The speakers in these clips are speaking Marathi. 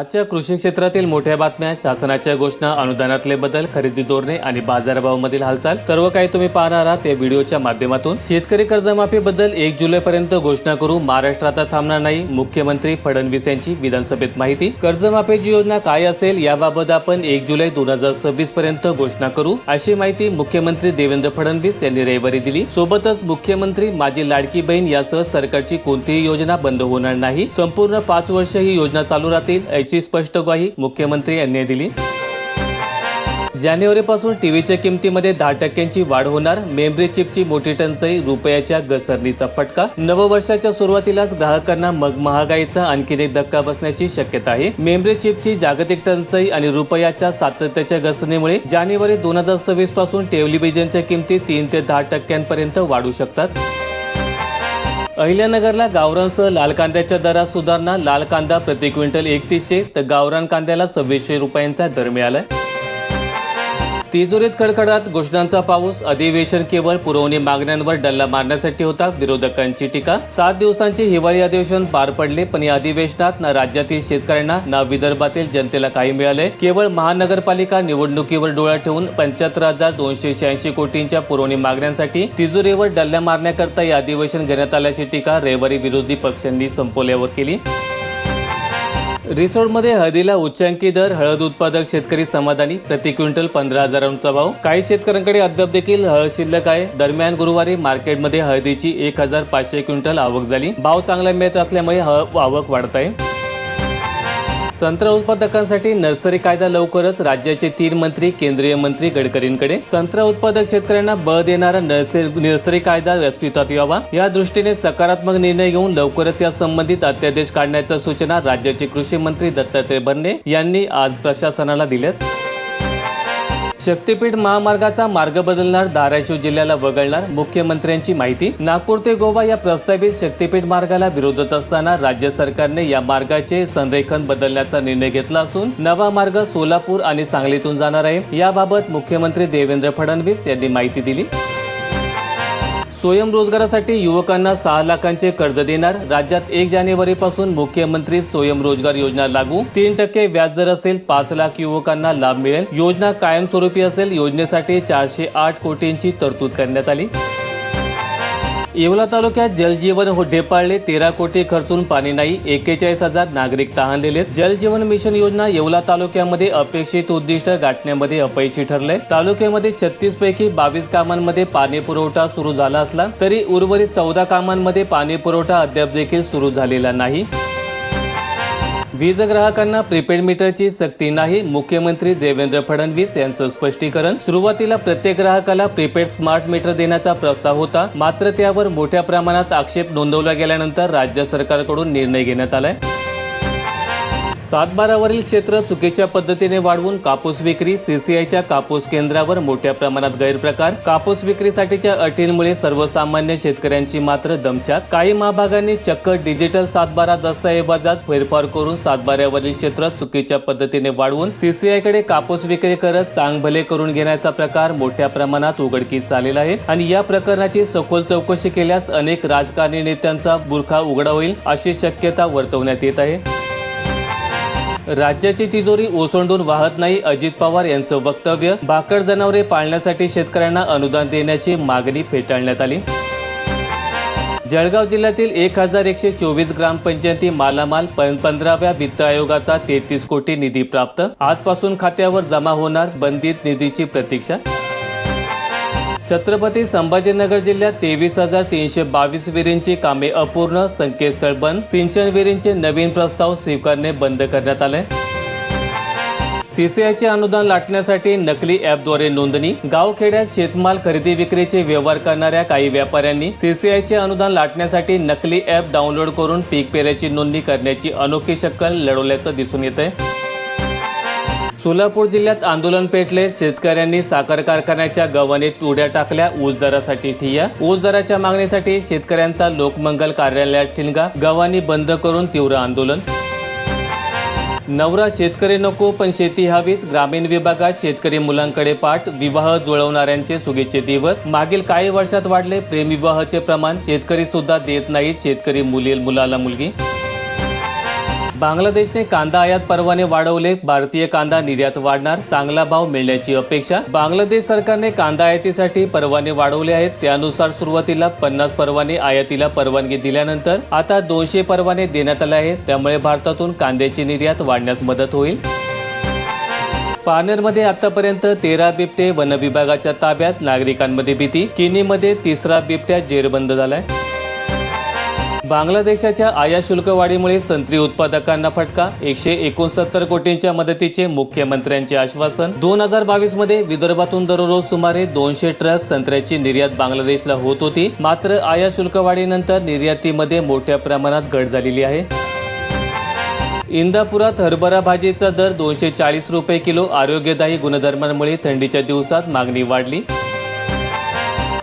आजच्या कृषी क्षेत्रातील मोठ्या बातम्या शासनाच्या घोषणा अनुदानातले बदल खरेदी धोरणे आणि बाजारभावामधील हालचाल सर्व काही तुम्ही पाहणार आहात या व्हिडिओच्या माध्यमातून. शेतकरी कर्जमाफी बद्दल एक जुलै पर्यंत घोषणा करू महाराष्ट्र आता थांबणार नाही. मुख्यमंत्री फडणवीस यांची विधानसभेत माहिती. कर्जमाफीची योजना काय असेल याबाबत आपण एक जुलै दोन हजार सव्वीस पर्यंत घोषणा करू. अशी माहिती मुख्यमंत्री देवेंद्र फडणवीस यांनी रविवारी दिली. सोबतच मुख्यमंत्री माझी लाडकी बहीण यासह सरकारची कोणतीही योजना बंद होणार नाही. संपूर्ण पाच वर्ष ही योजना चालू राहतील. अशी स्पष्ट ग्वाही मुख्यमंत्री यांनी दिली. जानेवारीपासून टीव्हीच्या किमतीमध्ये दहा टक्क्यांची वाढ होणार. मेमरी चिपची मोठी टंचाई रुपयाच्या घसरणीचा फटका. नववर्षाच्या सुरुवातीलाच ग्राहकांना मग महागाईचा आणखीन एक धक्का बसण्याची शक्यता आहे. मेमरी चिपची जागतिक टंचाई आणि रुपयाच्या सातत्याच्या घसरणीमुळे जानेवारी दोन हजार सव्वीसपासून टेलिव्हिजनच्या किमती तीन ते दहा टक्क्यांपर्यंत वाढू शकतात. अहिल्यानगरला गावरानसह लाल कांद्याच्या दरात सुधारणा. लाल कांदा प्रति क्विंटल एकतीसशे. तर गावरान कांद्याला सव्वीसशे रुपयांचा दर मिळालाय. तिजोरीत खडखडात घोषणांचा पाऊस अधिवेशन केवळ पुरवणी मागण्यांवर डल्ला मारण्यासाठी होता. विरोधकांची टीका सात दिवसांचे हिवाळी अधिवेशन पार पडले पण या अधिवेशनात ना राज्यातील शेतकऱ्यांना ना विदर्भातील जनतेला काही मिळाले. केवळ महानगरपालिका निवडणुकीवर डोळा ठेवून पंच्याहत्तर हजार दोनशे शहाऐंशी कोटींच्या पुरवणी मागण्यांसाठी तिजोरीवर डल्ल्या मारण्याकरता हे अधिवेशन घेण्यात आल्याची टीका रविवारी विरोधी पक्षांनी संपवल्यावर केली. रिसोडमध्ये हळदीला उच्चांकी दर हळद उत्पादक शेतकरी समाधानी प्रति क्विंटल पंधरा हजारांचा भाव. काही शेतकऱ्यांकडे अद्याप देखील हळद शिल्लक आहे. दरम्यान गुरुवारी मार्केटमध्ये हळदीची एक हजार पाचशे क्विंटल आवक झाली. भाव चांगला मिळत असल्यामुळे हळ आवक वाढत आहे. संत्रा उत्पादकांसाठी नर्सरी कायदा लवकरच राज्याचे तीन मंत्री केंद्रीय मंत्री गडकरींकडे. संत्रा उत्पादक शेतकऱ्यांना बळ देणारा नर्सरी नर्सरी कायदा अस्तित्वात यावा. या दृष्टीने सकारात्मक निर्णय घेऊन लवकरच या संबंधित अध्यादेश काढण्याच्या सूचना राज्याचे कृषी मंत्री दत्तात्रय भरणे यांनी आज प्रशासनाला दिल्यात. शक्तीपीठ महामार्गाचा मार्ग बदलणार धाराशिव जिल्ह्याला वगळणार मुख्यमंत्र्यांची माहिती. नागपूर ते गोवा या प्रस्तावित शक्तीपीठ मार्गाला विरोधत असताना राज्य सरकारने या मार्गाचे संरेखन बदलण्याचा निर्णय घेतला असून नवा मार्ग सोलापूर आणि सांगलीतून जाणार आहे. याबाबत मुख्यमंत्री देवेंद्र फडणवीस यांनी माहिती दिली. स्वयंरोजगारासाठी युवकांना सहा लाखांचे कर्ज देणार. राज्यात एक जानेवारीपासून मुख्यमंत्री स्वयंरोजगार योजना लागू. तीन टक्के व्याजदर असेल पाच लाख युवकांना लाभ मिळेल. योजना कायमस्वरूपी असेल. योजनेसाठी चारशे आठ कोटींची तरतूद करण्यात आली. येवला तालुक्यात जलजीवन हो तेरा कोटी खर्चून पाणी नाही एकेचाळीस हजार नागरिक तहानलेलेच जलजीवन मिशन योजना येवला तालुक्यामध्ये अपेक्षित उद्दिष्ट गाठण्यामध्ये अपयशी ठरले तालुक्यामध्ये छत्तीस पैकी बावीस कामांमध्ये पाणी पुरवठा सुरू झाला असला तरी उर्वरित चौदा कामांमध्ये पाणी पुरवठा अद्याप देखील सुरू झालेला नाही. वीज ग्राहकांना प्रीपेड मीटरची सक्ती नाही मुख्यमंत्री देवेंद्र फडणवीस यांचं स्पष्टीकरण. सुरुवातीला प्रत्येक ग्राहकाला प्रीपेड स्मार्ट मीटर देण्याचा प्रस्ताव होता मात्र त्यावर मोठ्या प्रमाणात आक्षेप नोंदवला गेल्यानंतर राज्य सरकारकडून निर्णय घेण्यात आलाय. सातबारावरील क्षेत्र चुकीच्या पद्धतीने वाढवून कापूस विक्री सीसीआयच्या कापूस केंद्रावर मोठ्या प्रमाणात गैरप्रकार कापूस विक्रीसाठीच्या अटींमुळे सर्वसामान्य शेतकऱ्यांची मात्र दमछाक. काही महाभागांनी चक्क डिजिटल सातबारा दस्तऐवजात फेरफार करून सातबाऱ्यावरील क्षेत्र चुकीच्या पद्धतीने वाढवून सीसीआयकडे कापूस विक्री करत चांगभले करून घेण्याचा प्रकार मोठ्या प्रमाणात उघडकीस आलेला आहे आणि या प्रकरणाची सखोल चौकशी केल्यास अनेक राजकारणी नेत्यांचा बुरखा उघडा होईल अशी शक्यता वर्तवण्यात येत आहे. राज्याची तिजोरी ओसंडून वाहत नाही अजित पवार यांचं वक्तव्य. भाकड जनावरे पाळण्यासाठी शेतकऱ्यांना अनुदान देण्याची मागणी फेटाळण्यात आली. जळगाव जिल्ह्यातील एक हजार एकशे चोवीस ग्रामपंचायती मालामाल पंधराव्या वित्त आयोगाचा तेहतीस कोटी निधी प्राप्त. आजपासून खात्यावर जमा होणार बंदित निधीची प्रतीक्षा. छत्रपती संभाजीनगर जिल्ह्यात तेवीस हजार तीनशे बावीस विहिरींची कामे अपूर्ण संकेतस्थळ बंद. सिंचन विहिरींचे नवीन प्रस्ताव स्वीकारणे बंद करण्यात आले. सीसीआयचे अनुदान लाटण्यासाठी नकली ॲपद्वारे नोंदणी. गावखेड्यात शेतमाल खरेदी विक्रीचे व्यवहार करणाऱ्या काही व्यापाऱ्यांनी सीसीआयचे अनुदान लाटण्यासाठी नकली ॲप डाउनलोड करून पीक पेऱ्याची नोंदणी करण्याची अनोखी शक्कल लढवल्याचं दिसून येत आहे सोलापूर जिल्ह्यात आंदोलन पेटले. शेतकऱ्यांनी साखर कारखान्याच्या गव्हाणीत उड्या टाकल्या. ऊस दरासाठी ठिय्या. ऊस दराच्या मागणीसाठी शेतकऱ्यांचा लोकमंगल कार्यालयात ठिणगा. गव्हाणी बंद करून तीव्र आंदोलन. नवरा शेतकरी नको पण शेती हवीच. ग्रामीण विभागात शेतकरी मुलांकडे पाठ. विवाह जुळवणाऱ्यांचे सुगीचे दिवस. मागील काही वर्षात वाढले प्रेमविवाहाचे प्रमाण. शेतकरी सुद्धा देत नाहीत. शेतकरी मुली मुलाला मुलगी. बांगलादेशने कांदा आयात परवाने वाढवले. भारतीय कांदा निर्यात वाढणार. चांगला भाव मिळण्याची अपेक्षा. बांगलादेश सरकारने कांदा आयातीसाठी परवाने वाढवले आहेत. त्यानुसार सुरुवातीला पन्नास परवाने आयातीला परवानगी दिल्यानंतर आता दोनशे परवाने देण्यात आले आहेत. त्यामुळे भारतातून कांद्याची निर्यात वाढण्यास मदत होईल. पारनेरमध्ये आतापर्यंत तेरा बिबटे वन विभागाच्या ताब्यात. नागरिकांमध्ये भीती. किनीमध्ये तिसरा बिबट्या जेरबंद झालाय. बांगलादेशाच्या आयात शुल्कवाढीमुळे संत्री उत्पादकांना फटका एकशे एकोणसत्तर कोटींच्या मदतीचे मुख्यमंत्र्यांचे आश्वासन. दोन हजार बावीसमध्ये विदर्भातून दररोज सुमारे दोनशे ट्रक संत्र्याची निर्यात बांगलादेशला होत होती. मात्र आयात शुल्कवाढीनंतर निर्यातीमध्ये मोठ्या प्रमाणात घट झालेली आहे. इंदापुरात हरभरा भाजीचा दर दोनशे चाळीस रुपये किलो आरोग्यदायी गुणधर्मांमुळे थंडीच्या दिवसात मागणी वाढली.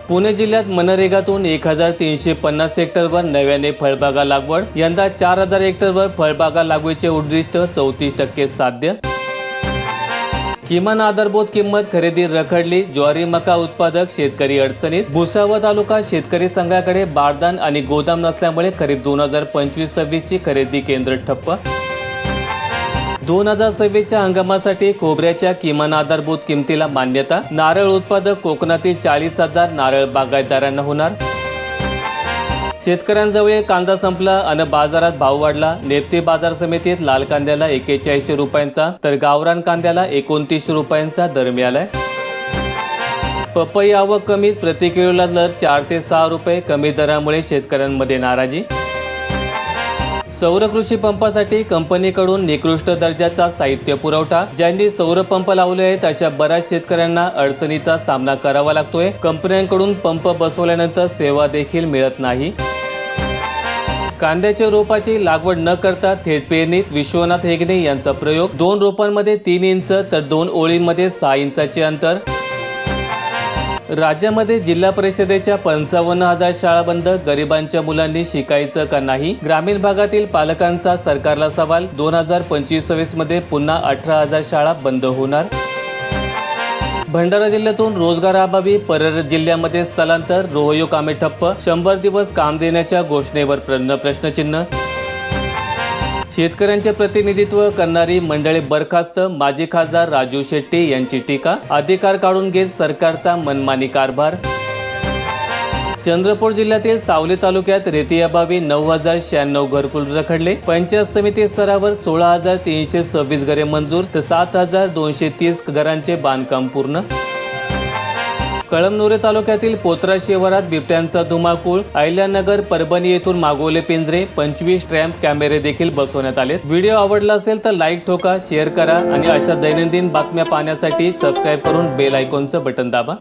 पुणे जिल्ह्यात मनरेगातून एक हजार तीनशे पन्नास हेक्टरवर नव्याने फळबागा लागवड यंदा चार हजार हेक्टरवर फळबागा लागवडीचे उद्दिष्ट चौतीस टक्के साध्य. किमान आधारभूत किंमत खरेदी रखडली ज्वारी मका उत्पादक शेतकरी अडचणीत. भुसावळ तालुका शेतकरी संघाकडे बारदान आणि गोदाम नसल्यामुळे खरीप दोन हजार पंचवीस सव्वीसची खरेदी केंद्र ठप्प. दोन हजार सव्वीसच्या हंगामासाठी खोबऱ्याच्या किमान आधारभूत किमतीला मान्यता. नारळ उत्पादक कोकणातील चाळीस हजार नारळ बागायतदारांना होणार. शेतकऱ्यांजवळ कांदा संपला अन बाजारात भाव वाढला. नेपते बाजार समितीत लाल कांद्याला एकेचाळीसशे रुपयांचा तर गावरान कांद्याला एकोणतीसशे रुपयांचा दर मिळालाय. पपई आवक कमी प्रति किलोला दर चार ते सहा रुपये कमी दरामुळे शेतकऱ्यांमध्ये नाराजी. सौर कृषी पंपासाठी कंपनीकडून निकृष्ट दर्जाचा साहित्य पुरवठा ज्यांनी सौर पंप लावले आहेत अशा बऱ्याच शेतकऱ्यांना अडचणीचा सामना करावा लागतोय. कंपन्यांकडून पंप बसवल्यानंतर सेवा देखील मिळत नाही. कांद्याच्या रोपाची लागवड न करता थेट पेरणीत विश्वनाथ हेगणे यांचा प्रयोग दोन रोपांमध्ये तीन इंच तर दोन ओळींमध्ये सहा इंचाचे अंतर राज्यामध्ये जिल्हा परिषदेच्या पंचावन्न हजार शाळा बंद गरिबांच्या मुलांनी शिकायचं का नाही? ग्रामीण भागातील पालकांचा सरकारला सवाल दोन हजार पंचवीस सव्वीसमध्ये पुन्हा अठरा हजार शाळा बंद होणार? भंडारा जिल्ह्यातून रोजगाराअभावी परर जिल्ह्यामध्ये स्थलांतर रोहयो कामे ठप्प शंभर दिवस काम देण्याच्या घोषणेवर प्रश्नचिन्ह शेतकऱ्यांचे प्रतिनिधित्व करणारी मंडळी बरखास्त माजी खासदार राजू शेट्टी यांची टीका अधिकार काढून घेत सरकारचा मनमानी कारभार. चंद्रपूर जिल्ह्यातील सावली तालुक्यात रेतीअभावी नऊ हजार शहाण्णव घरकुल रखडले. पंचायत समिती स्तरावर सोळा हजार तीनशे सव्वीस घरे मंजूर तर सात हजार दोनशे तीस घरांचे बांधकाम पूर्ण. कळमनुरे तालुक्यातील पोत्रा शिवारात बिबट्यांचा धुमाकूळ अहिल्यानगर परभणी येथून मागवले पिंजरे पंचवीस ट्रॅम्प कॅमेरे देखील बसवण्यात आले. व्हिडिओ आवडला असेल तर लाईक ठोका शेअर करा आणि अशा दैनंदिन बातम्या पाहण्यासाठी सबस्क्राईब करून बेल आयकॉनचं बटन दाबा.